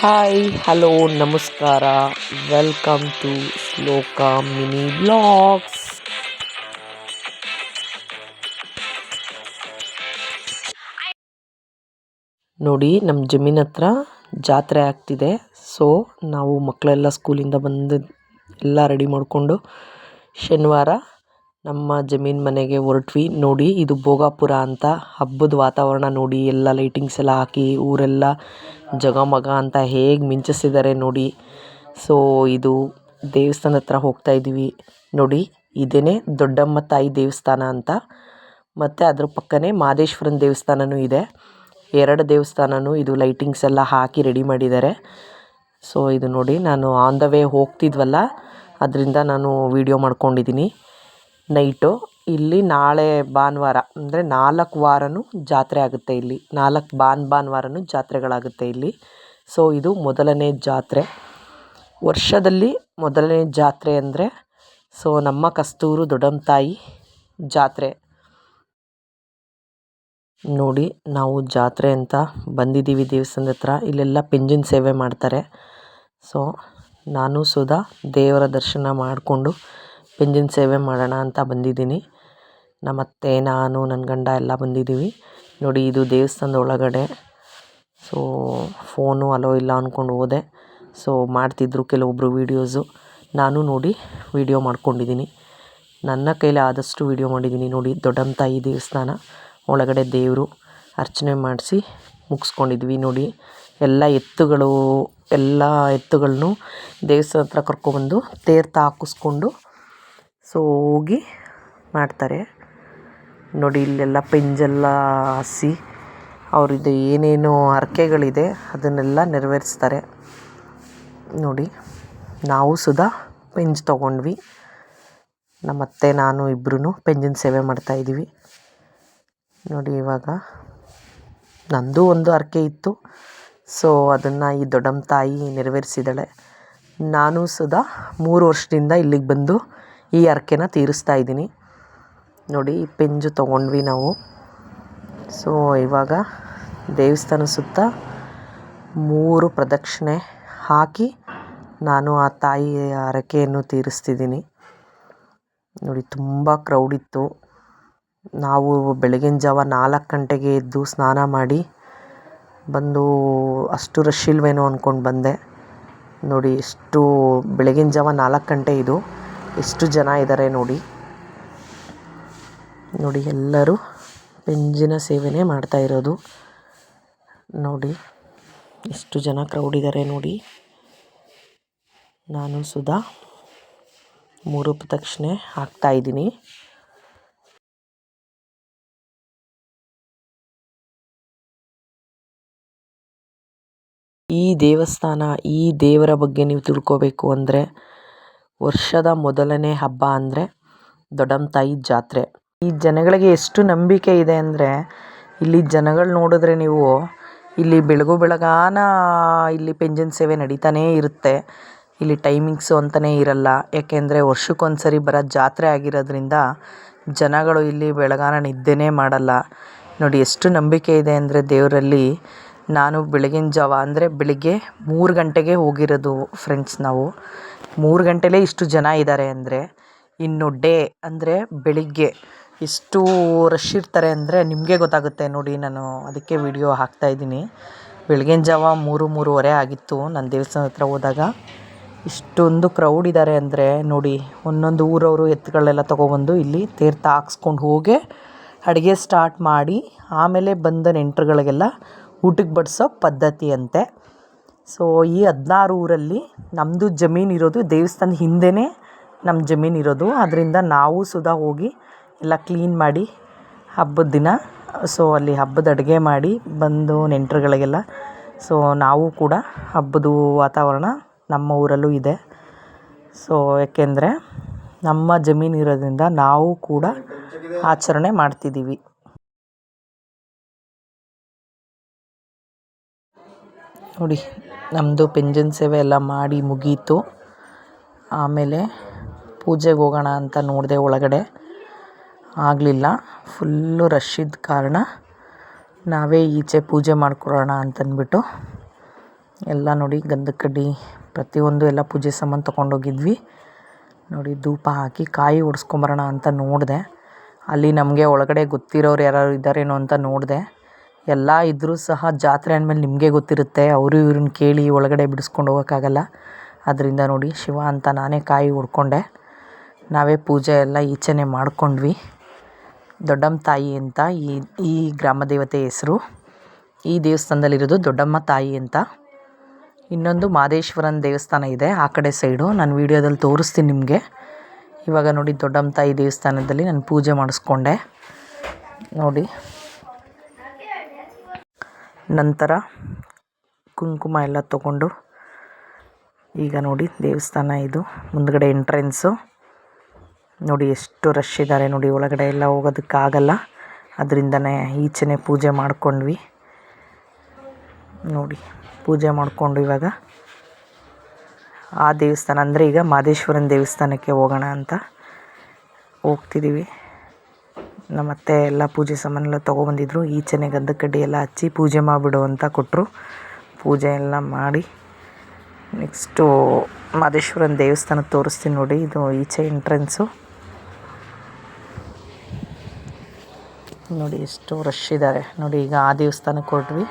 Hi hello ನಮಸ್ಕಾರ welcome to Shloka mini blogs ನೋಡಿ ನಮ್ಮ ಜಮೀನ್ ಹತ್ರ ಜಾತ್ರೆ ಆಗ್ತಿದೆ. ಸೊ ನಾವು ಮಕ್ಕಳೆಲ್ಲ ಸ್ಕೂಲಿಂದ ಬಂದು ಎಲ್ಲ ರೆಡಿ ಮಾಡಿಕೊಂಡು ಶನಿವಾರ ನಮ್ಮ ಜಮೀನ್ ಮನೆಗೆ ಹೊರಟ್ವಿ. ನೋಡಿ, ಇದು ಭೋಗಾಪುರ ಅಂತ. ಹಬ್ಬದ ವಾತಾವರಣ ನೋಡಿ, ಎಲ್ಲ ಲೈಟಿಂಗ್ಸ್ ಎಲ್ಲ ಹಾಕಿ ಊರೆಲ್ಲ ಜಗಮಗ ಅಂತ ಹೇಗೆ ಮಿಂಚಿಸಿದ್ದಾರೆ ನೋಡಿ. ಸೊ ಇದು ದೇವಸ್ಥಾನದ ಹತ್ರ ಹೋಗ್ತಾ ಇದ್ದೀವಿ. ನೋಡಿ ಇದೇ ದೊಡ್ಡಮ್ಮ ತಾಯಿ ದೇವಸ್ಥಾನ ಅಂತ. ಮತ್ತು ಅದ್ರ ಪಕ್ಕನೇ ಮಾದೇಶ್ವರನ ದೇವಸ್ಥಾನವೂ ಇದೆ. ಎರಡು ದೇವಸ್ಥಾನವೂ ಇದು ಲೈಟಿಂಗ್ಸ್ ಎಲ್ಲ ಹಾಕಿ ರೆಡಿ ಮಾಡಿದ್ದಾರೆ. ಸೊ ಇದು ನೋಡಿ, ನಾನು ಆನ್ ದ ವೇ ಹೋಗ್ತಿದ್ವಲ್ಲ, ಅದರಿಂದ ನಾನು ವೀಡಿಯೋ ಮಾಡ್ಕೊಂಡಿದ್ದೀನಿ. ನೈಟು. ಇಲ್ಲಿ ನಾಳೆ ಭಾನುವಾರ, ಅಂದರೆ ನಾಲ್ಕು ವಾರವೂ ಜಾತ್ರೆ ಆಗುತ್ತೆ ಇಲ್ಲಿ. ನಾಲ್ಕು ಭಾನ್ ಭಾನುವಾರನೂ ಜಾತ್ರೆಗಳಾಗುತ್ತೆ ಇಲ್ಲಿ. ಸೊ ಇದು ಮೊದಲನೇ ಜಾತ್ರೆ. ವರ್ಷದಲ್ಲಿ ಮೊದಲನೇ ಜಾತ್ರೆ ಅಂದರೆ ಸೊ ನಮ್ಮ ಕಸ್ತೂರು ದೊಡ್ಡಮ್ಮ ತಾಯಿ ಜಾತ್ರೆ. ನೋಡಿ, ನಾವು ಜಾತ್ರೆ ಅಂತ ಬಂದಿದ್ದೀವಿ ದೇವಸ್ಥಾನದ ಹತ್ರ. ಇಲ್ಲೆಲ್ಲ ಪಿಂಜಿನ ಸೇವೆ ಮಾಡ್ತಾರೆ. ಸೊ ನಾನು ಸುಧಾ ದೇವರ ದರ್ಶನ ಮಾಡಿಕೊಂಡು ಪೆಂಜಿನ ಸೇವೆ ಮಾಡೋಣ ಅಂತ ಬಂದಿದ್ದೀನಿ. ನಮ್ಮ ಅತ್ತೆ ನಾನು ನನ್ನ ಗಂಡ ಎಲ್ಲ ಬಂದಿದ್ದೀವಿ. ನೋಡಿ, ಇದು ದೇವಸ್ಥಾನದ ಒಳಗಡೆ. ಸೊ ಫೋನು ಅಲೋ ಇಲ್ಲ ಅಂದ್ಕೊಂಡು ಹೋದೆ. ಸೊ ಮಾಡ್ತಿದ್ರು ಕೆಲವೊಬ್ಬರು ವೀಡಿಯೋಸು ನಾನು ನೋಡಿ ವೀಡಿಯೋ ಮಾಡ್ಕೊಂಡಿದ್ದೀನಿ. ನನ್ನ ಕೈಲಿ ಆದಷ್ಟು ವೀಡಿಯೋ ಮಾಡಿದ್ದೀನಿ. ನೋಡಿ ದೊಡ್ಡಮ್ಮ ತಾಯಿ ದೇವಸ್ಥಾನ, ಒಳಗಡೆ ದೇವರು ಅರ್ಚನೆ ಮಾಡಿಸಿ ಮುಗಿಸ್ಕೊಂಡಿದ್ವಿ. ನೋಡಿ, ಎಲ್ಲ ಎತ್ತುಗಳು, ಎಲ್ಲ ಎತ್ತುಗಳನ್ನೂ ದೇವಸ್ಥಾನ ಹತ್ರ ಕರ್ಕೊಬಂದು ತೇರ್ತ ಹಾಕಿಸ್ಕೊಂಡು ಸೊ ಹೋಗಿ ಮಾಡ್ತಾರೆ. ನೋಡಿ, ಇಲ್ಲೆಲ್ಲ ಪೆಂಜೆಲ್ಲ ಹಸಿ ಅವ್ರದ್ದು ಏನೇನು ಹರಕೆಗಳಿದೆ, ಅದನ್ನೆಲ್ಲ ನೆರವೇರಿಸ್ತಾರೆ. ನೋಡಿ, ನಾವು ಸುಧಾ ಪೆಂಜ್ ತೊಗೊಂಡ್ವಿ. ನಮ್ಮತ್ತೆ ನಾನು ಇಬ್ಬರೂ ಪೆಂಜಿನ ಸೇವೆ ಮಾಡ್ತಾಯಿದ್ದೀವಿ ನೋಡಿ, ಇವಾಗ ನಂದು ಒಂದು ಹರಕೆ ಇತ್ತು. ಸೊ ಅದನ್ನು ಈ ದೊಡ್ಡಮ್ಮ ತಾಯಿ ನೆರವೇರಿಸಿದ್ದಾಳೆ. ನಾನು ಸುಧಾ ಮೂರು ವರ್ಷದಿಂದ ಇಲ್ಲಿಗೆ ಬಂದು ಈ ಹರಕೆನ ತೀರಿಸ್ತಾ ಇದ್ದೀನಿ. ನೋಡಿ, ಈ ಪೆಂಜು ತೊಗೊಂಡ್ವಿ ನಾವು. ಸೊ ಇವಾಗ ದೇವಸ್ಥಾನ ಸುತ್ತ ಮೂರು ಪ್ರದಕ್ಷಿಣೆ ಹಾಕಿ ನಾನು ಆ ತಾಯಿಯ ಹರಕೆಯನ್ನು ತೀರಿಸ್ತಿದ್ದೀನಿ. ನೋಡಿ, ತುಂಬ ಕ್ರೌಡ್ ಇತ್ತು. ನಾವು ಬೆಳಗಿನ ಜಾವ ನಾಲ್ಕು ಗಂಟೆಗೆ ಎದ್ದು ಸ್ನಾನ ಮಾಡಿ ಬಂದು ಅಷ್ಟು ರಶ್ ಇಲ್ವೇನೋ ಅಂದ್ಕೊಂಡು ಬಂದೆ. ನೋಡಿ, ಎಷ್ಟು ಬೆಳಗಿನ ಜಾವ ನಾಲ್ಕು ಗಂಟೆ ಇದು. ಎಷ್ಟು ಜನ ಇದ್ದಾರೆ ನೋಡಿ. ನೋಡಿ ಎಲ್ಲರೂ ಪೆಂಜಿನ ಸೇವೆನೇ ಮಾಡ್ತಾ ಇರೋದು. ನೋಡಿ ಎಷ್ಟು ಜನ ಕ್ರೌಡ್ ಇದ್ದಾರೆ ನೋಡಿ. ನಾನು ಸುಧಾ. ಮೂರು ಪ್ರದಕ್ಷಿಣೆ ಹಾಕ್ತಾ ಇದ್ದೀನಿ. ಈ ದೇವಸ್ಥಾನ, ಈ ದೇವರ ಬಗ್ಗೆ ನೀವು ತಿಳ್ಕೋಬೇಕು ಅಂದರೆ ವರ್ಷದ ಮೊದಲನೇ ಹಬ್ಬ ಅಂದರೆ ದೊಡ್ಡಮ್ಮ ತಾಯಿ ಜಾತ್ರೆ. ಈ ಜನಗಳಿಗೆ ಎಷ್ಟು ನಂಬಿಕೆ ಇದೆ ಅಂದರೆ, ಇಲ್ಲಿ ಜನಗಳು ನೋಡಿದ್ರೆ ನೀವು ಇಲ್ಲಿ ಬೆಳಗು ಬೆಳಗಾನ ಇಲ್ಲಿ ಪೆಂಜಿನ ಸೇವೆ ನಡೀತಾನೇ ಇರುತ್ತೆ. ಇಲ್ಲಿ ಟೈಮಿಂಗ್ಸು ಅಂತಲೇ ಇರಲ್ಲ. ಯಾಕೆಂದರೆ ವರ್ಷಕ್ಕೊಂದ್ಸರಿ ಬರೋ ಜಾತ್ರೆ ಆಗಿರೋದ್ರಿಂದ ಜನಗಳು ಇಲ್ಲಿ ಬೆಳಗಾನ ನಿದ್ದೆನೇ ಮಾಡಲ್ಲ. ನೋಡಿ, ಎಷ್ಟು ನಂಬಿಕೆ ಇದೆ ಅಂದರೆ ದೇವರಲ್ಲಿ ನಾನು ಬೆಳಗಿನ ಜಾವ ಅಂದರೆ ಬೆಳಿಗ್ಗೆ ಮೂರು ಗಂಟೆಗೆ ಹೋಗಿರೋದು ಫ್ರೆಂಡ್ಸ್ ನಾವು. ಮೂರು ಗಂಟೆಲೇ ಇಷ್ಟು ಜನ ಇದ್ದಾರೆ ಅಂದರೆ, ಇನ್ನು ಡೇ ಅಂದರೆ ಬೆಳಿಗ್ಗೆ ಇಷ್ಟು ರಶ್ ಇರ್ತಾರೆ ಅಂದರೆ ನಿಮಗೆ ಗೊತ್ತಾಗುತ್ತೆ ನೋಡಿ ನಾನು ಅದಕ್ಕೆ ವಿಡಿಯೋ ಹಾಕ್ತಾಯಿದ್ದೀನಿ ಬೆಳಗಿನ ಜಾವ ಮೂರು, ಮೂರುವರೆ ಆಗಿತ್ತು ನಾನು ದೇವಸ್ಥಾನ ಹತ್ರ ಹೋದಾಗ. ಇಷ್ಟೊಂದು ಕ್ರೌಡ್ ಇದ್ದಾರೆ ಅಂದರೆ ನೋಡಿ, ಒಂದೊಂದು ಊರವರು ಎತ್ತುಗಳೆಲ್ಲ ತೊಗೊಬಂದು ಇಲ್ಲಿ ತೀರ್ಥ ಹಾಕ್ಸ್ಕೊಂಡು ಹೋಗಿ ಅಡುಗೆ ಸ್ಟಾರ್ಟ್ ಮಾಡಿ, ಆಮೇಲೆ ಬಂದ ನೆಂಟರುಗಳಿಗೆಲ್ಲ ಊಟಕ್ಕೆ ಬಡಿಸೋ ಪದ್ಧತಿ ಅಂತೆ. ಸೊ ಈ ಹದಿನಾರು ಊರಲ್ಲಿ ನಮ್ಮದು ಜಮೀನು ಇರೋದು ದೇವಸ್ಥಾನ ಹಿಂದೆಯೇ ನಮ್ಮ ಜಮೀನು ಇರೋದು. ಅದರಿಂದ ನಾವು ಸುದಾ ಹೋಗಿ ಎಲ್ಲ ಕ್ಲೀನ್ ಮಾಡಿ ಹಬ್ಬದ ದಿನ ಸೊ ಅಲ್ಲಿ ಹಬ್ಬದ ಅಡುಗೆ ಮಾಡಿ ಬಂದು ನೆಂಟರುಗಳಿಗೆಲ್ಲ ಸೊ ನಾವು ಕೂಡ ಹಬ್ಬದ ವಾತಾವರಣ ನಮ್ಮ ಊರಲ್ಲೂ ಇದೆ. ಸೊ ಯಾಕೆಂದರೆ ನಮ್ಮ ಜಮೀನು ಇರೋದ್ರಿಂದ ನಾವು ಕೂಡ ಆಚರಣೆ ಮಾಡ್ತಿದ್ದೀವಿ. ನೋಡಿ ನಮ್ಮದು ಪಿಂಜನ್ ಸೇವೆ ಎಲ್ಲ ಮಾಡಿ ಮುಗೀತು. ಆಮೇಲೆ ಪೂಜೆಗೆ ಹೋಗೋಣ ಅಂತ ನೋಡಿದೆ ಒಳಗಡೆ. ಆಗಲಿಲ್ಲ. ಫುಲ್ಲು ರಶ್ ಕಾರಣ ನಾವೇ ಈಚೆ ಪೂಜೆ ಮಾಡ್ಕೊಳ್ಳೋಣ ಅಂತಂದ್ಬಿಟ್ಟು ಎಲ್ಲ ನೋಡಿ ಗಂಧದ ಕಡ್ಡಿ ಪ್ರತಿಯೊಂದು ಎಲ್ಲ ಪೂಜೆ ಸಾಮಾನು ತೊಗೊಂಡೋಗಿದ್ವಿ. ನೋಡಿ ಧೂಪ ಹಾಕಿ ಕಾಯಿ ಒಡ್ಸ್ಕೊಂಬರೋಣ ಅಂತ ನೋಡಿದೆ. ಅಲ್ಲಿ ನಮಗೆ ಒಳಗಡೆ ಗೊತ್ತಿರೋರು ಯಾರು ಇದ್ದಾರೇನೋ ಅಂತ ನೋಡಿದೆ. ಎಲ್ಲ ಇದ್ದರೂ ಸಹ ಜಾತ್ರೆ ಅಂದಮೇಲೆ ನಿಮಗೆ ಗೊತ್ತಿರುತ್ತೆ. ಅವರು ಇವ್ರನ್ನ ಕೇಳಿ ಒಳಗಡೆ ಬಿಡಿಸ್ಕೊಂಡು ಹೋಗೋಕ್ಕಾಗಲ್ಲ. ಅದರಿಂದ ನೋಡಿ ಶಿವ ಅಂತ ನಾನೇ ಕಾಯಿ ಹೊಡ್ಕೊಂಡೆ. ನಾವೇ ಪೂಜೆ ಎಲ್ಲ ಈಚೆನೆ ಮಾಡ್ಕೊಂಡ್ವಿ. ದೊಡ್ಡಮ್ಮ ತಾಯಿ ಅಂತ ಈ ಈ ಗ್ರಾಮ ದೇವತೆ ಹೆಸರು. ಈ ದೇವಸ್ಥಾನದಲ್ಲಿರೋದು ದೊಡ್ಡಮ್ಮ ತಾಯಿ ಅಂತ. ಇನ್ನೊಂದು ಮಾದೇಶ್ವರನ ದೇವಸ್ಥಾನ ಇದೆ ಆ ಕಡೆ ಸೈಡು. ನಾನು ವೀಡಿಯೋದಲ್ಲಿ ತೋರಿಸ್ತೀನಿ ನಿಮಗೆ. ಇವಾಗ ನೋಡಿ ದೊಡ್ಡಮ್ಮ ತಾಯಿ ದೇವಸ್ಥಾನದಲ್ಲಿ ನಾನು ಪೂಜೆ ಮಾಡಿಸ್ಕೊಂಡೆ. ನೋಡಿ. ನಂತರ ಕುಂಕುಮ ಎಲ್ಲ ತಗೊಂಡು ಈಗ ನೋಡಿ ದೇವಸ್ಥಾನ ಇದು. ಮುಂದ್ಗಡೆ ಎಂಟ್ರೆನ್ಸು ನೋಡಿ ಎಷ್ಟು ರಶ್ ಇದ್ದಾರೆ ನೋಡಿ, ಒಳಗಡೆ ಎಲ್ಲ ಹೋಗೋದಕ್ಕಾಗಲ್ಲ. ಅದರಿಂದನೇ ಈಚೆನೆ ಪೂಜೆ ಮಾಡ್ಕೊಂಡ್ವಿ. ನೋಡಿ, ಪೂಜೆ ಮಾಡಿಕೊಂಡು ಇವಾಗ ಆ ದೇವಸ್ಥಾನ ಅಂದರೆ ಈಗ ಮಾದೇಶ್ವರನ ದೇವಸ್ಥಾನಕ್ಕೆ ಹೋಗೋಣ ಅಂತ ಹೋಗ್ತಿದ್ದೀವಿ ನಮ್ಮ ಅತ್ತೆ ಎಲ್ಲ ಪೂಜೆ ಸಾಮಾನೆಲ್ಲ ತೊಗೊಬಂದಿದ್ರು. ಈಚೆನೆ ಗಂಧದ ಕಡ್ಡಿ ಎಲ್ಲ ಹಚ್ಚಿ ಪೂಜೆ ಮಾಡಿಬಿಡು ಅಂತ ಕೊಟ್ಟರು ಪೂಜೆ ಎಲ್ಲ ಮಾಡಿ ನೆಕ್ಸ್ಟು ಮಾದೇಶ್ವರನ ದೇವಸ್ಥಾನ ತೋರಿಸ್ತೀನಿ ನೋಡಿ. ಇದು ಈಚೆ ಎಂಟ್ರೆನ್ಸು ನೋಡಿ ಎಷ್ಟು ರಶ್ ಇದ್ದಾರೆ ನೋಡಿ ಈಗ ಆ ದೇವಸ್ಥಾನಕ್ಕೆ ಕೊಟ್ವಿ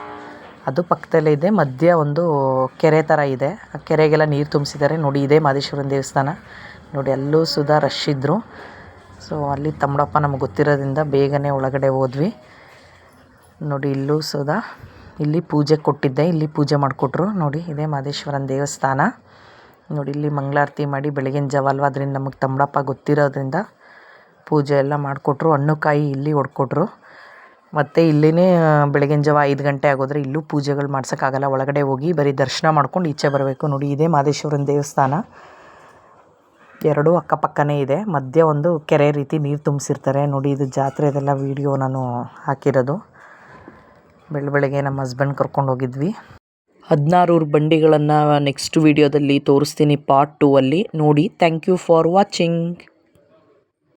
ಅದು ಪಕ್ಕದಲ್ಲೇ ಇದೆ. ಮಧ್ಯ ಒಂದು ಕೆರೆ ಥರ ಇದೆ. ಆ ಕೆರೆಗೆಲ್ಲ ನೀರು ತುಂಬಿಸಿದ್ದಾರೆ. ನೋಡಿ ಇದೇ ಮಾದೇಶ್ವರನ ದೇವಸ್ಥಾನ. ನೋಡಿ ಅಲ್ಲೂ ಸುಧಾ ರಶ್ ಇದ್ದರು ಸೊ ಅಲ್ಲಿ ತಮ್ಮಡಪ್ಪ ನಮಗೆ ಗೊತ್ತಿರೋದ್ರಿಂದ ಬೇಗನೆ ಒಳಗಡೆ ಹೋದ್ವಿ. ನೋಡಿ, ಇಲ್ಲೂ ಸುದಾ ಇಲ್ಲಿ ಪೂಜೆ ಕೊಟ್ಟಿದ್ದೆ, ಇಲ್ಲಿ ಪೂಜೆ ಮಾಡಿಕೊಟ್ರು. ನೋಡಿ, ಇದೇ ಮಾದೇಶ್ವರನ ದೇವಸ್ಥಾನ. ನೋಡಿ, ಇಲ್ಲಿ ಮಂಗಳಾರತಿ ಮಾಡಿ ಬೆಳಗಿನ ಜಾವ ಅಲ್ವಾ, ಅದರಿಂದ ನಮಗೆ ತಮ್ಮಡಪ್ಪ ಗೊತ್ತಿರೋದ್ರಿಂದ ಪೂಜೆ ಎಲ್ಲ ಮಾಡಿಕೊಟ್ರು. ಹಣ್ಣು ಕಾಯಿ ಇಲ್ಲಿ ಹೊಡ್ಕೊಟ್ರು. ಮತ್ತು ಇಲ್ಲಿನೇ ಬೆಳಗಿನ ಜಾವ ಐದು ಗಂಟೆ ಆಗೋದ್ರೆ ಇಲ್ಲೂ ಪೂಜೆಗಳು ಮಾಡ್ಸೋಕ್ಕಾಗಲ್ಲ. ಒಳಗಡೆ ಹೋಗಿ ಬರೀ ದರ್ಶನ ಮಾಡ್ಕೊಂಡು ಈಚೆ ಬರಬೇಕು. ನೋಡಿ, ಇದೇ ಮಾದೇಶ್ವರನ ದೇವಸ್ಥಾನ. ಎರಡೂ ಅಕ್ಕಪಕ್ಕನೇ ಇದೆ. ಮಧ್ಯ ಒಂದು ಕೆರೆ ರೀತಿ ನೀರು ತುಂಬಿಸಿರ್ತಾರೆ. ನೋಡಿ, ಇದು ಜಾತ್ರೆದೆಲ್ಲ ವೀಡಿಯೋ ನಾನು ಹಾಕಿರೋದು. ಬೆಳ ಬೆಳಗ್ಗೆ ನಮ್ಮ ಹಸ್ಬೆಂಡ್ ಕರ್ಕೊಂಡು ಹೋಗಿದ್ವಿ. ಹದಿನಾರು ಬಂಡಿಗಳನ್ನು ನೆಕ್ಸ್ಟ್ ವೀಡಿಯೋದಲ್ಲಿ ತೋರಿಸ್ತೀನಿ ಪಾರ್ಟ್ ಟೂ ಅಲ್ಲಿ. ನೋಡಿ ಥ್ಯಾಂಕ್ ಯು ಫಾರ್ ವಾಚಿಂಗ್